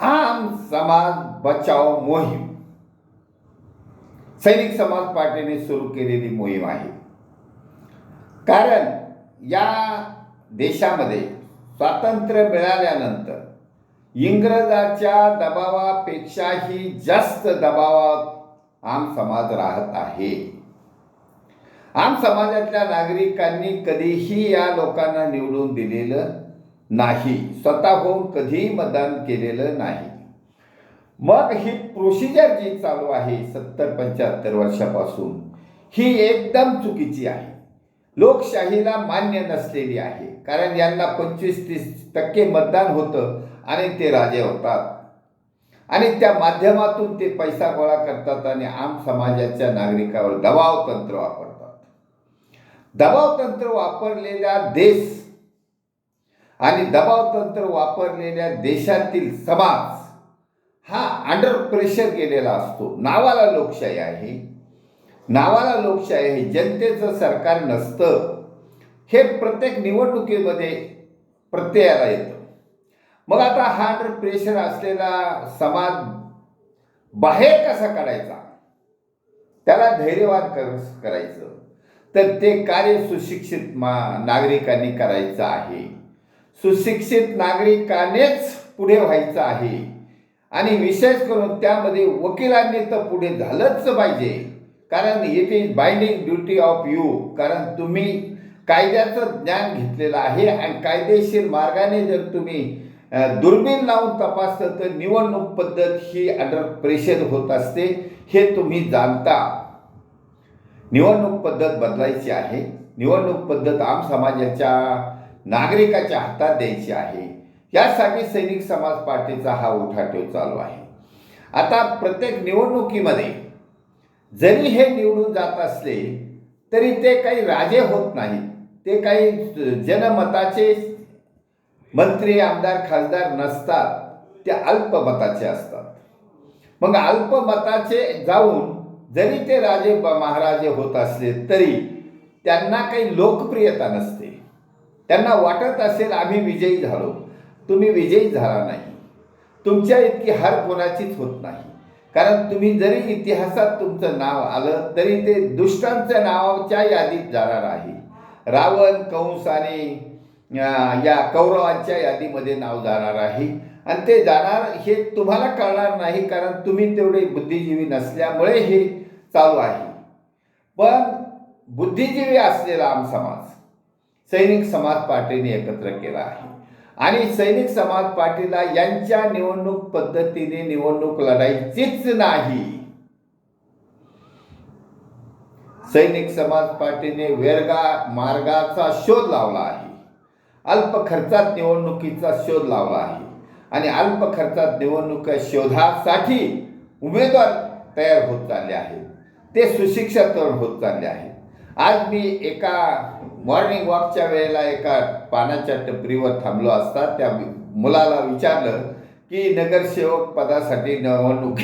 आम समाज बचाव मोहीम. सैनिक समाज पार्टीने सुरू केलेली मोहीम आहे. कारण या देशामध्ये स्वातंत्र्य मिळाल्यानंतर इंग्रजाच्या दबावापेक्षाही जास्त दबावात आम समाज राहत आहे. आम समाजातल्या नागरिकांनी कधीही या लोकांना निवडून दिलेलं नाही. स्वतःहून कधीही मतदान केलेलं नाही. मग ही प्रोसिजर जी चालू आहे सत्तर पंच्याहत्तर वर्षापासून ही एकदम चुकीची आहे. लोकशाहीला मान्य नसलेली आहे. कारण यांना पंचवीस तीस टक्के मतदान होतं आणि ते राजे होतात. आणि त्या माध्यमातून ते पैसा गोळा करतात आणि आम समाजाच्या नागरिकावर दबाव तंत्र वापरतात. दबाव तंत्र वापरलेल्या देश आणि दबाव तंत्र वापरलेल्या देशातील समाज हा अंडर प्रेशर गेलेला असतो. नावाला लोकशाही आहे. नावाला लोकशाही आहे. जनतेचं सरकार नसतं. हे प्रत्येक निवडणुकीमध्ये प्रत्ययाला येतं. मग आता हा अंडर प्रेशर असलेला समाज बाहेर कसा काढायचा? त्याला धैर्यवान कर करायचं. तर ते कार्य सुशिक्षित मा नागरिकांनी करायचं आहे. सुशिक्षित नागरिकानेच पुढे व्हायचं आहे. आणि विशेष करून त्यामध्ये वकिलांनी तर पुढे झालंच पाहिजे. कारण it is binding duty of you कारण तुम्ही कायद्याचं ज्ञान घेतलेलं आहे आणि कायदेशीर मार्गाने जर तुम्ही दुर्बीण लावून तपासलं तर निवडणूक पद्धत ही अंडर प्रेशर होत असते. हे तुम्ही जाणता. निवडणूक पद्धत बदलायची आहे. निवडणूक पद्धत आम समाजाच्या नागरिकाच्या हातात द्यायची आहे. यासाठी सैनिक समाज पार्टीचा हा उठाठेव चालू आहे. आता प्रत्येक निवडणुकीमध्ये जरी हे निवडून जात असले तरी ते काही राजे होत नाहीत. ते काही जनमताचे मंत्री आमदार खासदार नसतात. ते अल्पमताचे असतात. मग अल्पमताचे जाऊन जरी ते राजे महाराजे होत असले तरी त्यांना काही लोकप्रियता नसते. त्यांना वाटत असेल आम्ही विजयी झालो. तुम्ही विजयी झाला नाही. तुमच्या इतकी हार कोणाचीच होत नाही. कारण तुम्ही जरी इतिहासात तुमचं नाव आलं तरी ते दुष्टांच्या नावाच्या यादीत जाणार आहे. रावण कंस आणि या कौरवांच्या यादीमध्ये नाव जाणार आहे. आणि ते जाणार हे तुम्हाला कळणार नाही कारण तुम्ही तेवढे बुद्धिजीवी नसल्यामुळे हे चालू आहे. पण बुद्धिजीवी असलेला आम समाज सैनिक समाज पार्टीने एकत्र केला आहे. आणि सैनिक समाज पार्टीला यांच्या निवडणूक पद्धतीने निवडणूक लढायचीच नाही. सैनिक समाज पार्टीने वेरगा मार्गाचा शोध लावला आहे. अल्प खर्चात निवडणुकीचा शोध लावला आहे. आणि अल्प खर्चात निवडणुका शोधासाठी उमेदवार तयार होत चालले आहेत. ते सुशिक्षित होत चालले आहेत. आज मी एका मॉर्निंग वॉकच्या वेळेला एका पानाच्या टपरीवर थांबलो असता त्या मुलाला विचारलं की नगरसेवक पदासाठी निवडणूक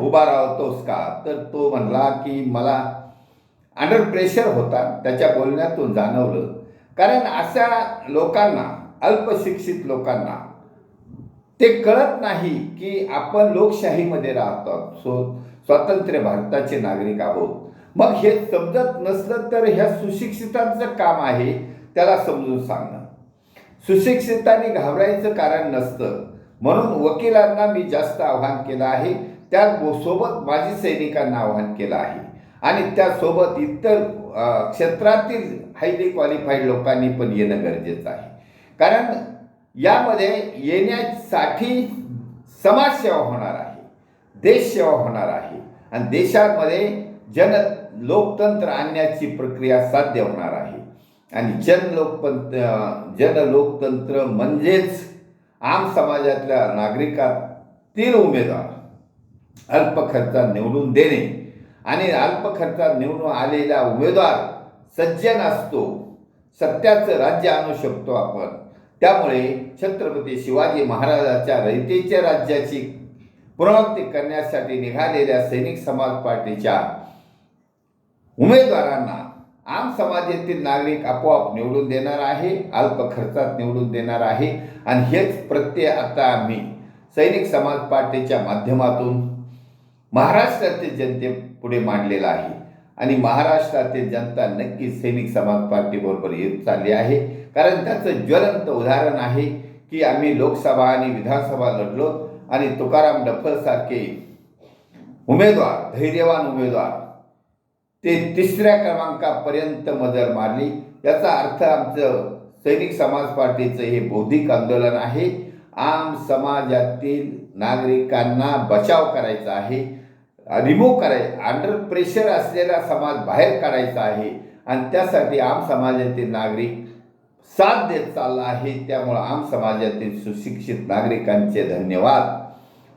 उभा राहतोस का? तर तो म्हणला की मला अंडर प्रेशर होता. त्याच्या बोलण्यातून जाणवलं. कारण अशा लोकांना अल्पशिक्षित लोकांना ते कळत नाही की आपण लोकशाहीमध्ये राहतो. सो स्वातंत्र्य भारताचे नागरिक आहोत. मग हे समजत नसलं तर ह्या सुशिक्षितांचं काम आहे त्याला समजून सांगणं. सुशिक्षितांनी घाबरायचं कारण नसतं. म्हणून वकिलांना मी जास्त आव्हान केलं आहे. त्यासोबत माजी सैनिकांना आव्हान केलं आहे. आणि त्यासोबत इतर क्षेत्रातील हायली क्वालिफाईड लोकांनी पण येणं गरजेचं आहे. कारण यामध्ये येण्यासाठी समाजसेवा होणार आहे देशसेवा होणार आहे. आणि देशामध्ये जन लोकतंत्र आणण्याची प्रक्रिया साध्य होणार आहे. आणि जन लोकपंत जन लोकतंत्र म्हणजेच आम समाजातल्या नागरिकातील उमेदवार. अल्प खर्चात निवडून देणे आणि अल्प खर्चात निवडून आलेला उमेदवार सज्जन असतो सत्याचं राज्य आणू शकतो आपण. त्यामुळे छत्रपती शिवाजी महाराजाच्या रयतेच्या राज्याची पुनरावृत्ती करण्यासाठी निघालेल्या सैनिक समाज पार्टीच्या उमेदवारांना आम समाजातील नागरिक आपोआप निवडून देणार आहे अल्प खर्चात निवडून देणार आहे. आणि हेच प्रत्यय आता आम्ही सैनिक समाज पार्टीच्या माध्यमातून महाराष्ट्रातील जनतेपुढे मांडलेला आहे. आणि महाराष्ट्रातील जनता नक्की सैनिक समाज पार्टीबरोबर येत चालली आहे. कारण त्याचं ज्वलंत उदाहरण आहे की आम्ही लोकसभा आणि विधानसभा लढलो आणि तुकाराम डफलसारखे उमेदवार धैर्यवान उमेदवार ते तिसऱ्या क्रमांकापर्यंत मजर मारली. याचा अर्थ आमचं सैनिक समाज पार्टीचं हे बौद्धिक आंदोलन आहे. आम समाजातील नागरिकांना बचाव करायचा आहे. रिमूव्ह कराय अंडर प्रेशर असलेला समाज बाहेर काढायचा आहे. आणि त्यासाठी आम समाजातील नागरिक साथ देत चालला आहे. त्यामुळं आम समाजातील सुशिक्षित नागरिकांचे धन्यवाद.